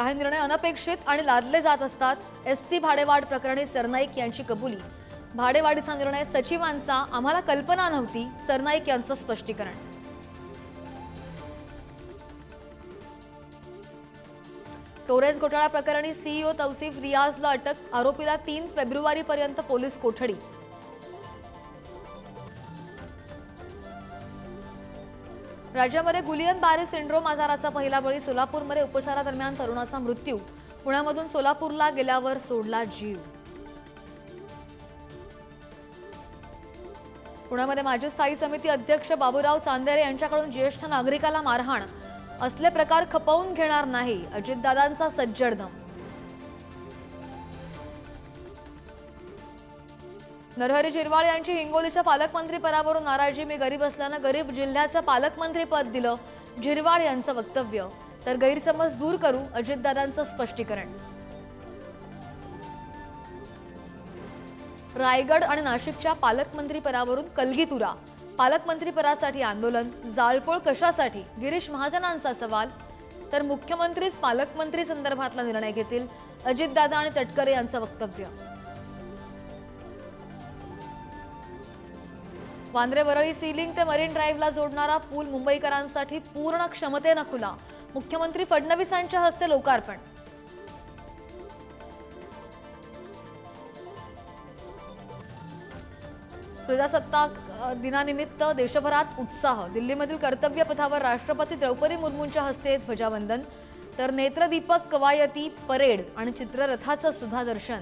काही निर्णय अनपेक्षित आणि लादले जात असतात. एस टी भाडेवाढ प्रकरणी सरनाईक यांची कबुली. भाडेवाढीचा निर्णय सचिवांचा आम्हाला कल्पना नव्हती सरनाईक यांचं स्पष्टीकरण. टोरेस घोटाळा प्रकरणी सीईओ तौसिफ रियाजला अटक आरोपीला तीन फेब्रुवारीपर्यंत पोलीस कोठडी. राज्यामध्ये गुलियन बारे सिंड्रोम आजाराचा पहिला बळी सोलापूरमध्ये उपचारादरम्यान तरुणाचा मृत्यू. पुण्यामधून सोलापूरला गेल्यावर सोडला जीव. पुण्यामध्ये माजी स्थायी समिती अध्यक्ष बाबूराव चांदेरे यांच्याकडून ज्येष्ठ नागरिकाला मारहाण. असले प्रकार खपवून घेणार नाही. अजितदादांचा सज्जडदम नरहरी झिरवाळ यांची हिंगोलीच्या पालकमंत्रीपदावरून नाराजी. मी गरीब असल्यानं गरीब जिल्ह्याचं पालकमंत्रीपद दिलं. झिरवाळ यांचं वक्तव्य. तर गैरसमज दूर करू अजितदादांचं स्पष्टीकरण. रायगड आणि नाशिकच्या पालकमंत्रीपदावरून कलगीतुरा पालकमंत्रीपदासाठी आंदोलन. जाळपोळ कशासाठी? गिरीश महाजनांचा सवाल. तर मुख्यमंत्रीच पालकमंत्री संदर्भातला निर्णय घेतील. अजितदादा आणि तटकरे यांचं वक्तव्य. वांद्रे वरळी सीलिंग ते मरीन ड्राईव्हला जोडणारा पूल मुंबईकरांसाठी पूर्ण क्षमतेनं खुला. मुख्यमंत्री फडणवीसांच्या हस्ते लोकार्पण. प्रजासत्ताक दिनानिमित्त देशभरात उत्साह. दिल्लीमधील कर्तव्य पथावर राष्ट्रपती द्रौपदी मुर्मूंच्या हस्ते ध्वजावंदन तर नेत्रदीपक कवायती परेड आणि चित्ररथाचं सुद्धा दर्शन